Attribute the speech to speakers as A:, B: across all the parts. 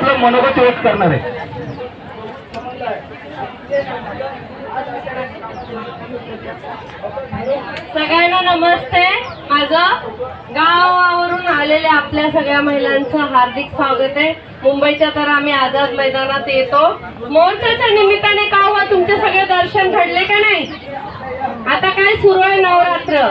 A: आपलं मनोगत व्यक्त करणार आहे.
B: सगळ्यांना नमस्ते. माझं गावावरून आलेल्या आपल्या सगळ्या महिलांचं हार्दिक स्वागत आहे. मुंबईच्या तर आम्ही आझाद मैदानात येतो. मोर्चाच्या निमित्ताने का हुआ तुमचे सगळे दर्शन घडले का नाही? आता काय सुरू आहे नवरात्र?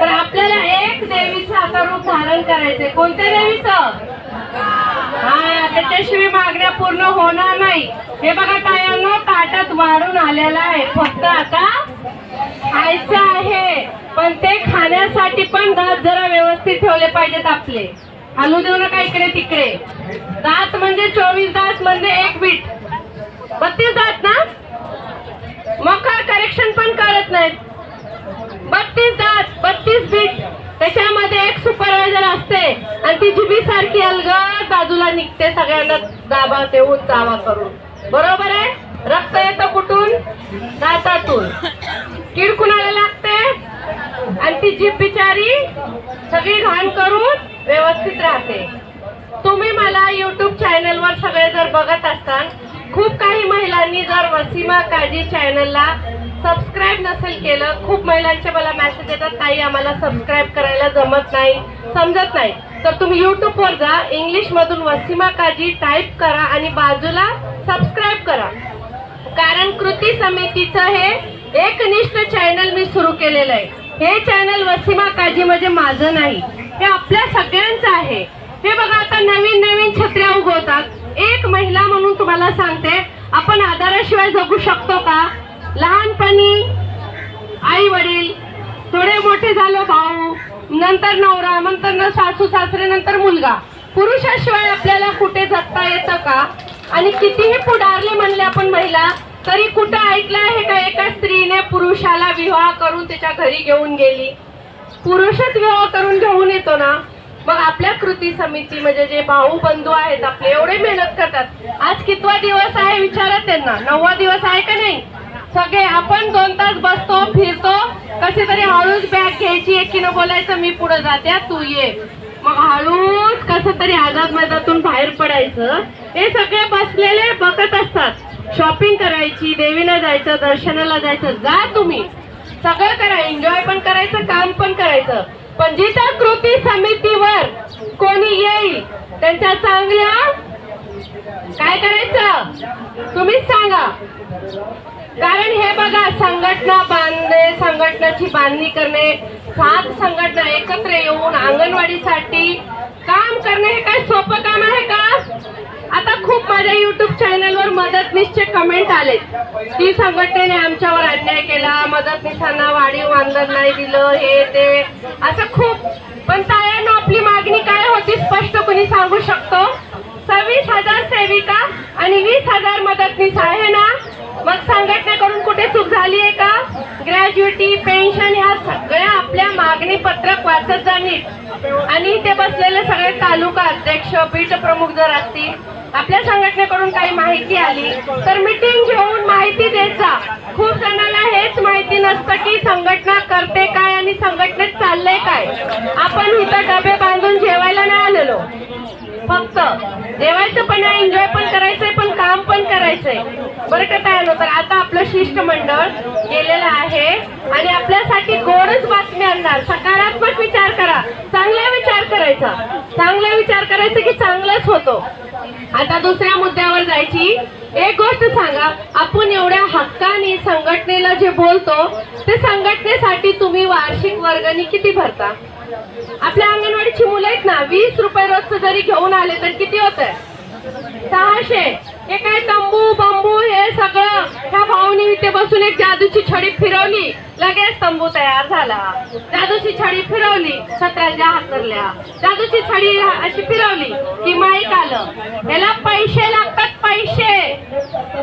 B: तर आपल्याला एक देवीचं आता रूप धारण करायचंय. कोणत्या देवीचं? हा त्याच्याशिवाय मागण्या पूर्ण होणार नाही. हे बघा तायांनो ताटात वाढून आलेला आहे. फक्त आता खायचं आहे. पण ते खाण्यासाठी पण दात जरा व्यवस्थित ठेवले पाहिजेत आपले. हलू देऊ नका इकडे तिकडे. दात म्हणजे चोवीस दात म्हणजे एक बीट बत्तीस दात ना? मग करेक्शन पण करत नाहीत. बत्तीस दात बत्तीस बीट त्याच्यामध्ये एक सुपरवायझर असते. आणि ती जिबी सारखी अलगद बाजूला निघते सगळ्यांना दाबा देऊन दावा करून. बरोबर आहे? रक्त येतं कुठून? दातातून. कीड कुणाला लागते? आणि ती जीभ बिचारी सगळी घाण करून व्यवस्थित राहते. तुम्ही मला युट्यूब चॅनलवर सगळे जर बघत असताल खूप काही महिलांनी जर वसीमा काजी चॅनलला सबस्क्राईब नसेल केलं खूप महिलांचे मला मेसेज येतात ताई आम्हाला सबस्क्राईब करायला जमत नाही समजत नाही. तर तुम्ही युट्यूबवर जा इंग्लिशमधून वसिमा वसीमा काजी टाईप करा आणि बाजूला सबस्क्राईब करा. कारण कृती समितीचं हे एकनिष्ठ चॅनल मी सुरू केलेलं आहे. हे चॅनल वसीमा काजी म्हणजे माझं नाही हे आपल्या सगळ्यांचं आहे. हे बघा आता नवीन नवीन छत्र्या उगवतात. एक महिला म्हणून तुम्हाला सांगते आपण आधाराशिवाय जगू शकतो का? लहानपणी आई वडील थोडे मोठे झालो भाऊ नंतर नवरा नंतर सासू सासरे नंतर मुलगा. पुरुषाशिवाय आपल्याला कुठे जगता येतं का? आणि कितीही पुढारले म्हणले आपण महिला तरी कुठं ऐकलं आहे का एका स्त्रीने पुरुषाला विवाह करून त्याच्या घरी घेऊन गेली? पुरुषच विवाह करून घेऊन येतो ना? मग आपल्या कृती समिती म्हणजे जे भाऊ बंधू आहेत आपले एवढे मेहनत करतात. आज कितवा दिवस आहे विचारा त्यांना? नववा दिवस आहे का नाही? सगळे आपण दोन तास बसतो फिरतो. कशी तरी हळूच बॅग घ्यायची एकीनं बोलायचं मी पुढे जाते. तू ये. मग हळूच कसं तरी आझाद मैदानातून बाहेर पडायचं. हे सगळे बसलेले बघत असतात. शॉपिंग करायची देवीला जायचं दर्शनाला जायचं. जा तुम्ही. सगळं करा. एन्जॉय पण करायचं काम पण करायचं. पण जिथं कृती समितीवर कोणी येईल त्यांच्या चांगल्या काय करायचं? तुम्हीच सांगा. कारण हे बघा संघटना बांधणे संघटनाची बांधणी करणे सात संघटना एकत्र येऊन अंगणवाडीसाठी काम करणे हे काय सोपं काम आहे का? आता खूप माझ्या युट्यूब चॅनलवर मदतनीसचे कमेंट आले की संघटनेने आमच्यावर अन्याय केला मदतनीसांना वाढीव आंदोलन नाही दिलं हे ते. असं खूप. पण तायानं आपली मागणी काय होती स्पष्ट कोणी सांगू शकतो? सव्वीस हजार सेविका आणि वीस हजार मदतनीस आहे ना? मग संघटनेकडून कुठे चूक झाली आहे का? ग्रॅज्युटी पेन्शन ह्या सगळ्या आपल्या मागणी पत्रक वाचत जाणीत. आणि ते बसलेले सगळे तालुका अध्यक्ष पीठ प्रमुख जर असतील आपल्या संघटनेकडून काही माहिती आली तर मीटिंग घेऊन माहिती देत जा. खूप जणांना हेच माहिती नसतं की संघटना करते काय आणि संघटनेत चाललंय काय. आपण इथं डबे बांधून जेवायला नाही आलेलो. फक्त जेवायचं पण आहे एन्जॉय पण करायचंय पण काम पण करायचंय. बरं का काय तर आता आपलं शिष्टमंडळ गेलेलं आहे. आणि आपल्यासाठी गोडच बातमी आणणार. सकारात्मक विचार करा. चांगला विचार करायचा. चांगला विचार करायचा की चांगलंच होतो. आता दुसऱ्या मुद्द्यावर जायची. एक गोष्ट सांगा. आपण एवढ्या हक्काने संघटनेला जे बोलतो ते संघटनेसाठी तुम्ही वार्षिक वर्गणी किती भरता? आपल्या अंगणवाडीची मुलं आहेत ना वीस रुपये रोजचं जरी घेऊन आले तर किती होत सहाशे. हे काय तंबू बंबू हे सगळं. ह्या भाऊनी इथे बसून एक जादूची छडी फिरवली. लगेच तंबू तयार झाला. जादूची छडी फिरवली सतराच्या हातरल्या. जादूची छडी अशी फिरवली की माहीत आलं. याला पैसे लागतात पैसे.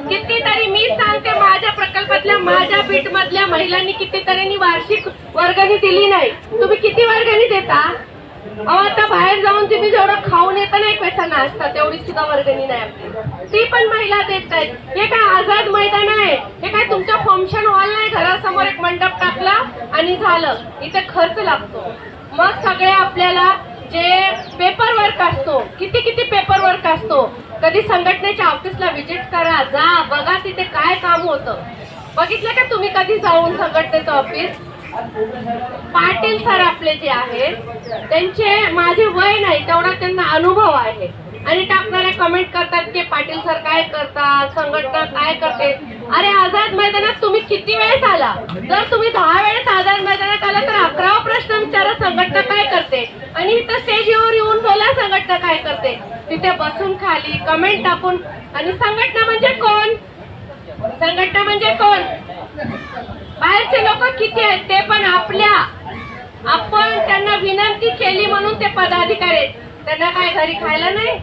B: कितीतरी मी सांगते माझ्या प्रकल्पातल्या माझ्या बीट मधल्या महिलांनी कितीतरी वार्षिक वर्गणी दिली नाही. तुम्ही किती वर्गणी देता? अहो आता बाहेर जाऊन तुम्ही जेवढं खाऊन येतं नाही एक पैसा नाश्ता तेवढी सुद्धा वर्गणी नाही आपली. ती पण महिला देत आहेत. हे काय आझाद मैदान आहे? हे काय तुमच्या फंक्शन हॉल नाही? घरासमोर एक मंडप टाकला आणि झालं. इथे खर्च लागतो. मग सगळे आपल्याला जे पेपर वर्क असतो किती किती पेपर वर्क असतो कधी संघटनेच्या ऑफिसला व्हिजिट करा जा बघा तिथे काय काम होतं. बघितलं का तुम्ही कधी जाऊन संघटनेचं ऑफिस पाटील सर आपले जे आहेत त्यांचे माझे वय नाही तेवढा त्यांना अनुभव आहे. आणि टाकणारे कमेंट करतात की पाटील सर काय करतात संघटना काय करते. अरे आझाद मैदानात तुम्ही किती वेळेस आला? जर तुम्ही दहा वेळेस आझाद मैदानात आला तर अकरावा प्रश्न विचारा संघटना काय करते? आणि इथं स्टेजवर येऊन बोला संघटना काय करते. तिथे बसून खाली कमेंट टाकून आणि संघटना म्हणजे कोण? संघटना म्हणजे कोण? बाहेरचे लोक किती आहेत ते पण आपल्या आपण त्यांना विनंती केली म्हणून ते पदाधिकारी आहेत. त्यांना काय घरी खायला नाही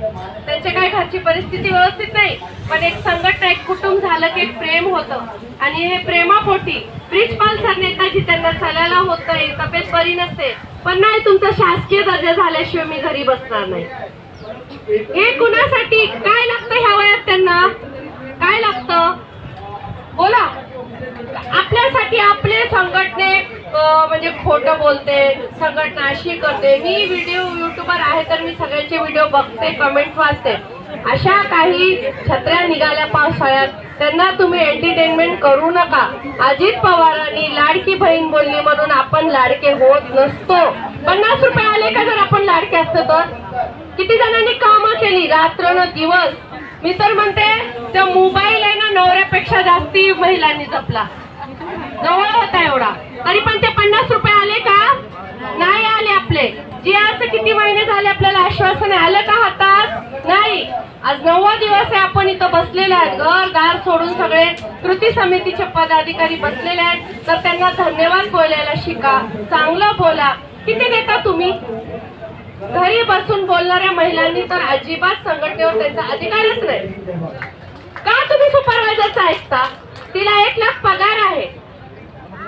B: त्यांच्या काय घरची परिस्थिती व्यवस्थित नाही पण एक संघटना एक कुटुंब झालं की एक प्रेम होतं. आणि हे प्रेमापोटी ब्रिजपाल सर नेताजी त्यांना चालायला होत नाही तब्येत बरी नसते. पण नाही तुमचा शासकीय दर्जा झाल्याशिवाय मी घरी बसणार नाही. हे कुणासाठी? काय लागतं ह्या वयात त्यांना? काय लागतं? बोला. आपल्यासाठी आपले संघटने म्हणजे खोटं बोलते संघटना अशी करते. मी व्हिडिओ युट्यूबर आहे तर मी सगळ्यांचे व्हिडिओ बघते कमेंट वाचते. अशा काही छत्र्या निघाल्या पावसाळ्यात. त्यांना तुम्ही एंटरटेनमेंट करू नका. अजित पवारांनी लाडकी बहीण बोलली म्हणून आपण लाडके होत नसतो. पन्नास रुपये आले का जर आपण लाडके असतो तर? किती जणांनी कामं केली? रात्र न दिवस मी तर म्हणते त्या मोबाईल आहे ना नवऱ्यापेक्षा जास्ती महिलांनी जपला. जवळ होता एवढा. तरी पण ते पन्नास रुपये आले का? नाही आले आपले. जी आज किती महिने झाले आपल्याला आश्वासन आलं का हातात? नाही. आज नव्वा दिवस आहे आपण इथं बसलेले आहेत. घर दार सोडून सगळे कृती समितीचे पदाधिकारी बसलेले आहेत. तर त्यांना धन्यवाद बोलायला शिका. चांगलं बोला. किती देता तुम्ही? घरी बसून बोलणाऱ्या महिलांनी तर अजिबात संघटनेवर त्यांचा अधिकारच नाही. का तुम्ही सुपरवायझरचा ऐकता तिला एक लाख पगार आहे.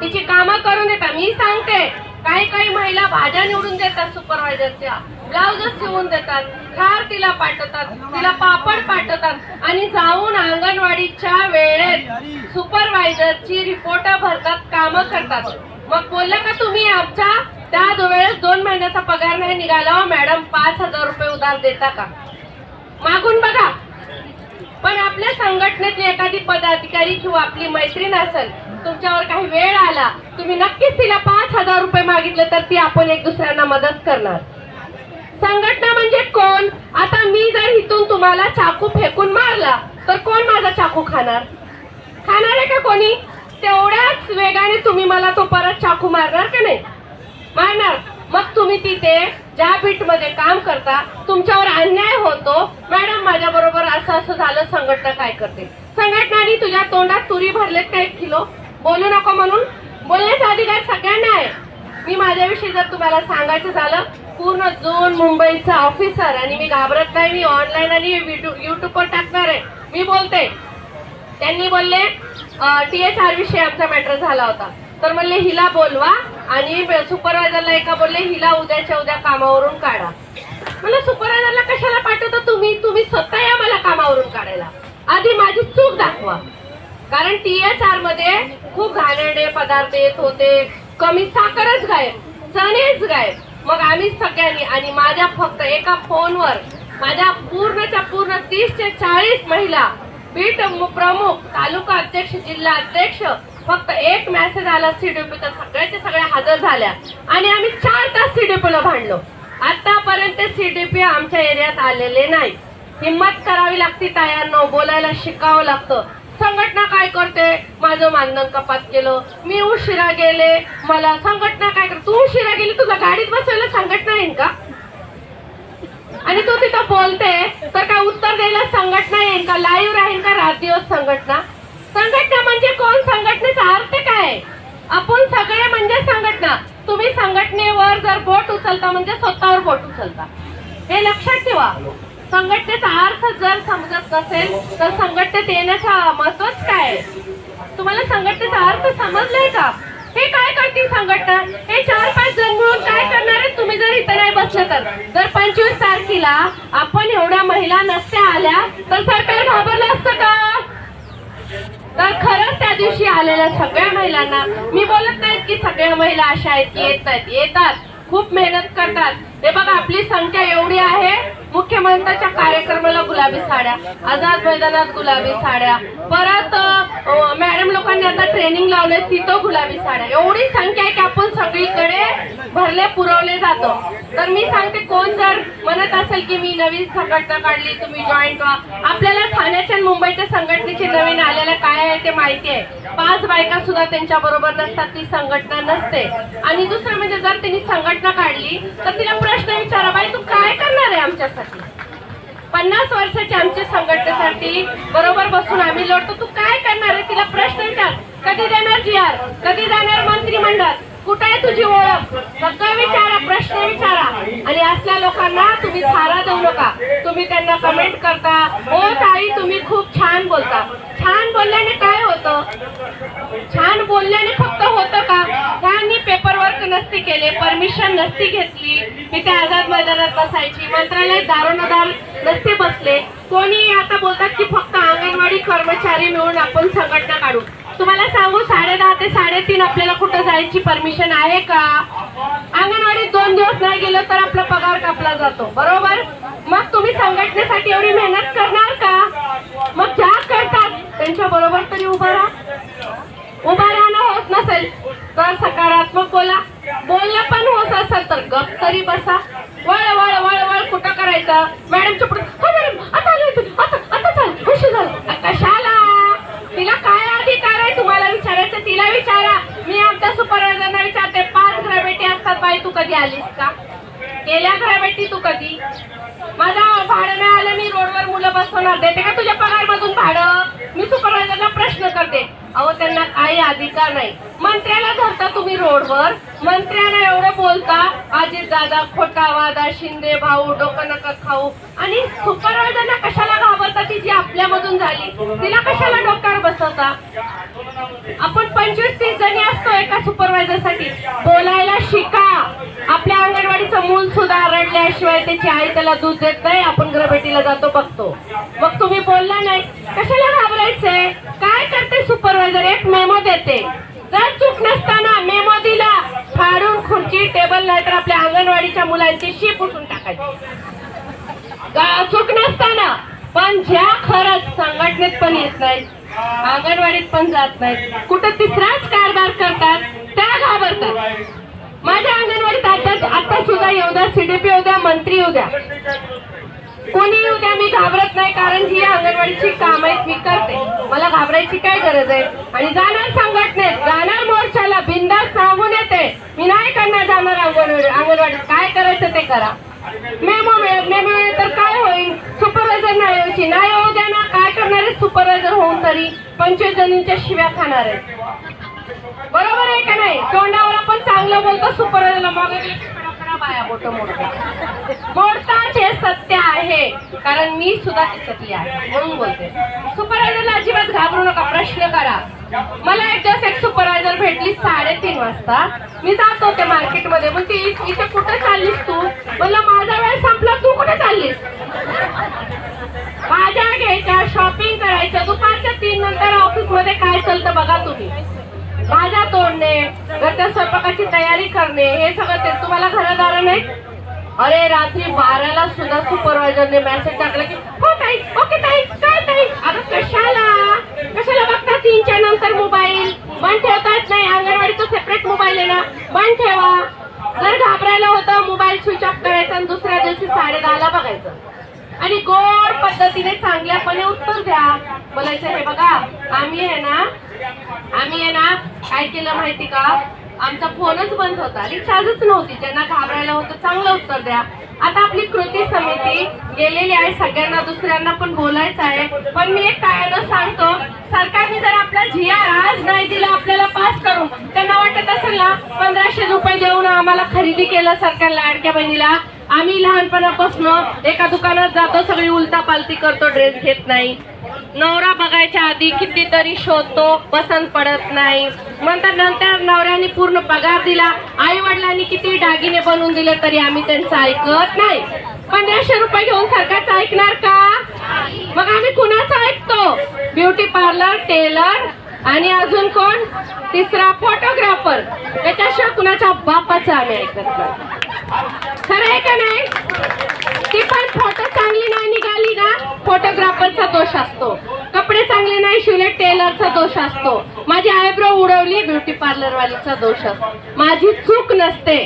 B: तिची कामं करून देता. मी सांगते काही काही महिला भाज्या निवडून देतात सुपरवायझरच्या. ब्लाउज शिवून देतात. खार तिला पाठवतात. तिला पापड पाठवतात. आणि जाऊन अंगणवाडीच्या वेळेत सुपरवायझरची रिपोर्ट भरतात कामं करतात. मग बोलला का तुम्ही आमच्या त्या वेळेस दोन महिन्याचा पगार नाही निघाला हो, मॅडम. पाच हजार रुपये उधार देता का? मागून बघा. पण आपल्या संघटनेतली एखादी पदाधिकारी किंवा आपली मैत्रीण असेल तुमच्यावर काही वेळ आला तुम्ही नक्कीच तिला पाच हजार रुपये मागितले तर ती आपण एक दुसऱ्यांना मदत करणार. संघटना म्हणजे कोण? आता मी जर इथून तुम्हाला चाकू फेकून मारला तर कोण माझा चाकू खाणार? खाणार आहे का कोणी? तेवढ्याच वेगाने तुम्ही मला तो परत चाकू मारणार का नाही? मारणार मग तुम्ही तिथे ज्या बीटमध्ये काम करता तुमच्यावर अन्याय होतो. मॅडम माझ्या बरोबर असं असं झालं संघटना काय करते? संघटनाने तुझ्या तोंडात तुरी भरलेत का एक किलो? बोलू नको म्हणून. बोलण्याचा अधिकार सगळ्यांना आहे. मी माझ्याविषयी जर तुम्हाला सांगायचं झालं पूर्ण जोन मुंबईचा ऑफिसर आणि मी घाबरत नाही मी ऑनलाईन आणि युट्यूबवर टाकणार आहे. मी बोलते. त्यांनी बोलले टी एच आर विषयी आमचा मॅटर झाला होता. तर म्हणले हिला बोलवा आणि सुपरवायझरला एका बोलले हिला उद्याच्या उद्या कामावरून काढा. मला सुपरवायझरला कशाला पाठवता तुम्ही? तुम्ही स्वतः या मला कामावरून काढायला. आधी माझी चूक दाखवा. कारण टी एच आरमध्ये खूप घाणेरडे पदार्थ येत होते कमी साखरच गायब चणेच गायब. मग आम्ही सगळ्यांनी आणि माझ्या फक्त एका फोनवर माझ्या पूर्णच्या पूर्ण तीस ते चाळीस महिला बीट प्रमुख तालुका अध्यक्ष जिल्हा अध्यक्ष फक्त एक मेसेज आला सीडीपी तर सगळ्याच्या सगळ्या हजर झाल्या. आणि आम्ही चार तास सीडीपीला भांडलो. आतापर्यंत सीडीपी आमच्या एरियात आलेले नाही. हिंमत करावी लागते तायांनो बोलायला शिकावं लागतं. संघटना काय करते? माझं मानधन कपात केलं. मी उशिरा गेले. मला संघटना काय करते तू उशिरा गेली तुला गाडीत बसवायला संघटना येईन का? आणि तू तिथं बोलते तर काय उत्तर द्यायला संघटना येईन का? लाईव्ह राहील का? रात दिवस संघटना? संघटना म्हणजे कोण? संघटनेचा अर्थ काय? आहे? आपण सगळे म्हणजे संघटना. तुम्ही संघटनेवर जर बोट उचलता म्हणजे स्वतःवर बोट उचलता. हे लक्षात ठेवा. संघटनेचा अर्थ जर समजत नसेल तर संघटनेत येण्याचा महत्वच काय? तुम्हाला संघटनेचा अर्थ समजलाय का? हे काय करतील संघटना? हे चार पाच जण मिळून काय करणार आहेत? तुम्ही जर इथं नाही बसले तर. जर पंचवीस तारखेला आपण एवढ्या महिला नसत्या आल्या तर सरकार घाबरलं असतं का? तर खरंच त्या दिवशी आलेल्या सगळ्या महिलांना मी बोलत नाहीत की सगळ्या महिला अशा आहेत की येत नाहीत. येतात. खूप मेहनत करतात. ते बघा आपली संख्या एवढी आहे मुख्यमंत्र्याच्या कार्यक्रमाला गुलाबी साड्या आझाद मैदानात गुलाबी साड्या. परत मॅडम लोकांनी आता ट्रेनिंग लावले तिथं गुलाबी साड्या. एवढी संख्या आहे की आपण सगळीकडे भरले पुरवले जातो. तर मी सांगते कोण जर म्हणत असेल की मी नवीन संघटना काढली तुम्ही जॉईंट व्हा आपल्याला ठाण्याच्या आणि मुंबईच्या संघटनेची नवीन आलेलं काय आहे ते माहिती आहे. पाच बायका सुद्धा त्यांच्या बरोबर नसतात ती संघटना नसते. आणि दुसरं म्हणजे जर त्यांनी संघटना काढली तर तिला प्रश्न विचारा बाई तू काय करणार आहे आमच्यासाठी? पन्नास वर्षाच्या आमच्या संघटनेसाठी बरोबर बसून आम्ही लढतो. तू काय करणार आहे? तिला प्रश्न विचार. कधी देणार जी आर? कधी जाणार मंत्रिमंडळ? कुठे आहे तुझी ओळख? सगळं विचारा प्रश्न विचारा. आणि असल्या लोकांना तुम्ही थारा देऊ नका. तुम्ही त्यांना कमेंट करता. हो ताई तुम्ही खूप छान बोलता. छान बोलल्याने काय होतं? छान बोलल्याने फक्त होतं का? पेपर वर्क नसती केले परमिशन नसती घेतली मी त्या आझाद मैदानात बसायची मंत्रालय दारोनदार नसते बसले. कोणी आता बोलतात की फक्त अंगणवाडी कर्मचारी मिळून आपण संघटना काढू. तुम्हाला सांगू साडेदहा ते साडेतीन आपल्याला कुठं जायची परमिशन आहे का? अंगणवाडीत दोन दिवस नाही गेलं तर आपला पगार कापला जातो. बरोबर? मग तुम्ही संघटनेसाठी एवढी मेहनत करणार का? मग ज्या करतात त्यांच्या बरोबर तरी उभं राहा. नसेल तर सकारात्मक बोला. बोलणं पण होत असेल तर गप तरी बसा. वळ वळ वळ वळ कुठं करायचं? मॅडम चुप हो, मॅडम आता आले आता आता चाल उशीर झालं. कशाला? तिला काय अधिकार आहे तुम्हाला विचारायचं? तिला विचारा. मी आमच्या सुपरवायझरना विचारते पाच ग्रॅव्हिटी असतात बाई तू कधी आलीस का? गेल्या ग्रॅव्हिटी तू कधी? माझा भाडं मिळालं मी रोडवर मुलं बसवणार. देते का तुझ्या पगारमधून भाडं? मी सुपरवायझरला प्रश्न करते. अहो त्यांना काही अधिकार नाही. मंत्र्याला धरता तुम्ही रोडवर. मंत्र्याला एवढं बोलता अजित दादा खोटा वादा शिंदे भाऊ डोकं नका खाऊ. आणि सुपरवायझरना कशाला घाबरता ती जी आपल्यामधून झाली तिला कशाला डोक्यावर बसवता? आपण पंचवीस तीस जणी असतो एका सुपरवायझरसाठी. बोलायला शिका. आपल्या अंगणवाडीचं मूल सुद्धा रडल्याशिवाय त्याची आई त्याला दूध देत नाही. आपण ग्रभेटीला जातो बघतो. मग तुम्ही बोलला नाही. कशाला घाबरायचंय? काय करते सुपरवायझर एक मेमो देते. जर चूक नसताना मेमो दिला फाडून खुर्ची टेबल नाही तर आपल्या अंगणवाडीच्या मुलांची शीप उठून टाकायची. चूक नसताना. पण ज्या खरंच संघटनेत पण येत नाहीत. अंगणवाडीत पण जात नाहीत. कुठं तिसराच कारभार करतात त्या घाबरतात. माझ्या अंगणवाडीत आता आता सुद्धा येऊ द्या सीडीपी येऊ द्या मंत्री येऊ द्या. कोणी येऊ द्या मी घाबरत नाही कारण ही अंगणवाडीची काम आहेत मी करते. मला घाबरायची काय गरज आहे? आणि जाणार संघटनेत जाणार मोर्चाला बिंदास सांगून येते. मी नाही करणार जाणार अंगणवाडी अंगणवाडीत. काय करायचं ते करा. मेमो मेमो मिळेल तर काय होईल सुपरवायझर नाही येऊ द्या ना काय करणार? आहे सुपरवायझर होऊन तरी पंचवीस जणींच्या शिव्या खाणार आहे बरोबर आहे का नाही? तोंडावर आपण चांगलं बोलतो सुपरवायझरला मग बाया हे सत्य आहे. कारण मी सुद्धा दिसतली आहे म्हणून बोलते. सुपरवायझरला अजिबात घाबरू नका प्रश्न करा. मला एक दिवस एक सुपरवायझर भेटली साडेतीन वाजता. मी जात होते मार्केटमध्ये मग ती इथे कुठं चाललीस तू? म्हणलं माझा वेळ संपला तू कुठे चाललीस भाज्या घ्यायच्या शॉपिंग करायच्या दुपारच्या तीन नंतर ऑफिस मध्ये काय चालतं बघा तुम्ही. भाज्या तोडणे घरच्या स्वयंपाकाची तयारी करणे हे सगळं ते तुम्हाला घरदार नाही? अरे रात्री बाराला सुद्धा सुपरवायझरने मेसेज टाकला की हो ताई हो ओके ताई काय ताई? अगं कशाला? कशाला बघता तीनच्या नंतर मोबाईल बंद ठेवताच नाही अंगणवाडीचा सेपरेट मोबाईल आहे ना? बंद ठेवा. जर घाबरायला होतं मोबाईल स्विच ऑफ करायचा आणि दुसऱ्या दिवशी साडे दहाला बघायचं. आणि गोड पद्धतीने चांगल्यापणे उत्तर द्या. बोलायचं हे बघा. आम्ही आहे ना आम्ही आहे ना काय केलं माहिती का? आमचा फोनच बंद होता. रिचार्जच नव्हती. ज्यांना घाबरायला होतं चांगलं उत्तर द्या. आता आपली कृती समिती गेलेली आहे. सगळ्यांना दुसऱ्यांना पण बोलायचं आहे. पण मी एक काय सांगतो. सरकारने जर आपला जी आर आज नाही दिला आपल्याला पास करून त्यांना वाटत असेल ना पंधराशे रुपये देऊन आम्हाला खरेदी केलं सरकारला लाडक्या बहिणीला. आम्ही लहानपणापासून एका दुकानात जातो सगळी उलटा पालती करतो ड्रेस घेत नाही. नवरा बघायच्या आधी कितीतरी शोधतो पसंत पडत नाही. नंतर नंतर नवऱ्याने पूर्ण पगार दिला आई वडिलांनी किती दागिने बनवून दिले तरी आम्ही त्यांचं ऐकत नाही. पंधराशे रुपये घेऊन सरकारचं ऐकणार का? मग आम्ही कुणाचं ऐकतो? ब्युटी पार्लर टेलर आणि अजून कोण? तिसरा फोटोग्राफर. त्याच्याशिवाय कुणाच्या बापाचं आम्ही ऐकत नाही. खरं आहे का नाही? ती पण फोटो चांगली नाही नाही ना फोटोग्राफरचा दोष असतो. कपडे चांगले नाही शिवले टेलरचा दोष असतो. माझी आयब्रो उडवली ब्युटी पार्लरवालीचा दोष असतो. माझी चूक नसते.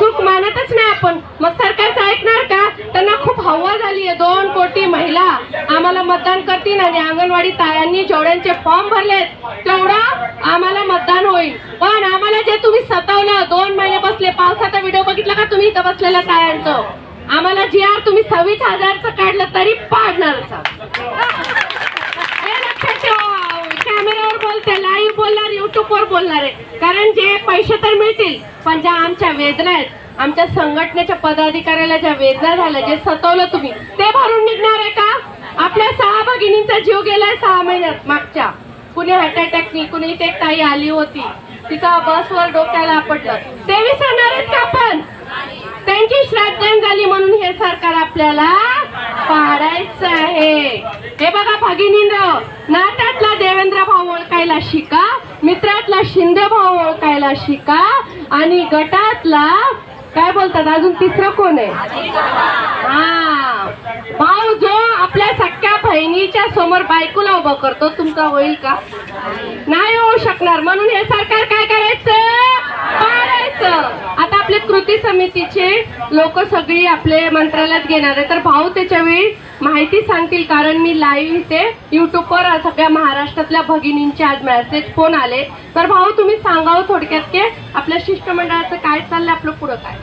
B: चूक मानतच नाही आपण. मग सरकारचं ऐकणार का? त्यांना खूप हवा झाली आहे. दोन कोटी महिला आम्हाला मतदान करतील आणि अंगणवाडी तायांनी जेवढ्यांचे फॉर्म भरलेत तेवढं आम्हाला मतदान होईल. पण आम्हाला जे तुम्ही सतावलं दोन महिने बसले पावसाचा व्हिडिओ बघितला का तुम्ही? इथं बसलेल्या तायांचं आम्हाला जी आर तुम्ही सव्वीस हजारचं काढलं तरी पाडणारच कॅमेऱ्यावर बोलते लाईव्ह बोलणार युट्यूबवर बोलणार आहे. कारण जे पैसे तर मिळतील पण ज्या आमच्या वेदना आहेत आमच्या संघटनेच्या पदाधिकाऱ्याला ज्या वेदना झाल्या जे सतवलं तुम्ही ते भरून निघणार आहे का? आपल्या सहा भगिनींचा जीव गेलाय सहा महिन्यात मागच्या. कुणी हार्ट अटॅकनी कुणी ते एक ताई आली होती. तिचा बसवर डोक्याला आपटलं. ते विसरणार आहेत का आपण? त्यांची श्राद्धांजली म्हणून हे सरकार आपल्याला पाडायचं आहे. हे बघा भगिनींद्र नात्यातला देवेंद्र भाऊ ओळखायला शिका मित्रातला शिंदे भाऊ ओळखायला शिका आणि गटातला काय बोलतात अजून तिसरं कोण आहे? हा. भाऊ जो आपल्या सख्या बहिणीच्या समोर बायकोला उभं करतो तुमचा होईल का? नाही होऊ शकणार. म्हणून हे सरकार काय करायचं? समितीचे लोक सगळी आपले मंत्रालयात घेणार आहे. तर भाऊ त्याच्यावेळी माहिती सांगतील कारण मी लाईव्ह इथे युट्यूबवर सगळ्या महाराष्ट्रातल्या भगिनींचे आज मेसेज फोन आले. तर भाऊ तुम्ही सांगावं हो थोडक्यात की आपल्या शिष्टमंडळाचं काय चाललंय आपलं पुढं काय?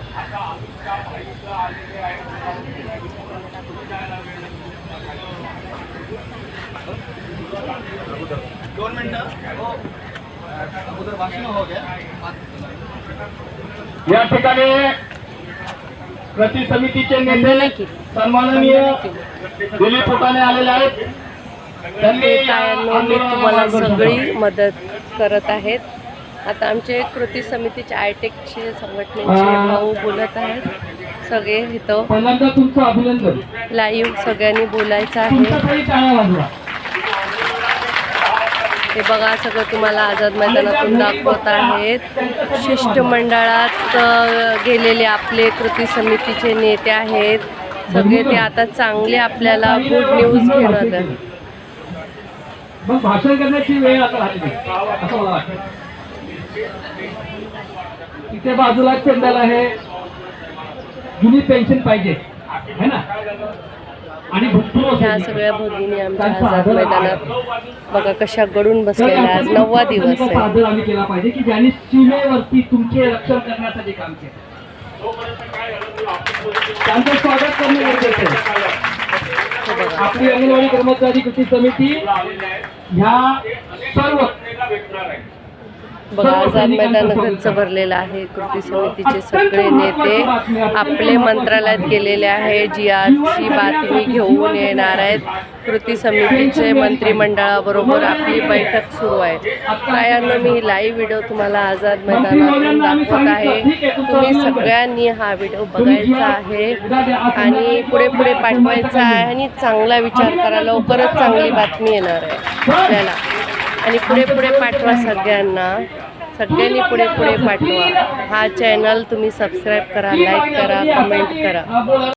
A: दोन हो. अगोदर हो गया.
C: या ठिकाणी कृती समितीचे नेते सन्माननीय दिलीप फुटाणे आलेले आहेत. त्यांनी
B: तुम्हाला सगळी. मदत करत आहेत. आता आमचे कृती समितीचे आयटेकचे संघटनेचे. भाऊ बोलत आहेत. सगळे इथं
C: पहिल्यांदा तुमचं अभिनंदन.
B: लाईव्ह सगळ्यांनी बोलायचं आहे. हे बघा सगळं तुम्हाला आझाद मैदानातून दाखवत आहेत. शिष्टमंडळात गेलेले आपले कृती समितीचे नेते आहेत. सगळे ते आता चांगले आपल्याला गुड न्यूज घेऊन
C: भाषण करण्याची वेळ आता तिथे बाजूला पेंडल आहे जुनी पेन्शन पाहिजे. है ना?
B: ह्या. सगळ्या भगिनी आमच्या आझाद मैदानात बघा कशा गडून बसलेल्या आज नववा दिवस आहे.
C: आदर आम्ही केला पाहिजे की ज्यांनी सीमेवरती तुमचे रक्षण करण्यासाठी काम केलं. त्यांचं स्वागत करणे गरजेचं आहे.
B: बघा
C: आपली अंगणवाडी कर्मचारी कृती समिती ह्या सर्व
B: बघा आझाद मैदान गच्च भरलेलं आहे. कृती समितीचे सगळे नेते आपले मंत्रालयात गेलेले आहे. जी आजची बातमी घेऊन येणार आहेत. कृती समितीचे मंत्रिमंडळाबरोबर आपली बैठक सुरू आहे. तायांनो मी लाईव्ह व्हिडिओ तुम्हाला आझाद मैदानातून दाखवत आहे. तुम्ही सगळ्यांनी हा व्हिडिओ बघायचा आहे आणि पुढे पुढे पाठवायचा आहे आणि चांगला विचार करा. लवकरच चांगली बातमी येणार आहे. आपल्याला. आणि पुढे पुढे पाठवा सगळ्यांना. सगळ्यांनी पुढे पुढे पाठवा. हा चॅनल तुम्ही सबस्क्राईब करा लाईक करा कमेंट करा.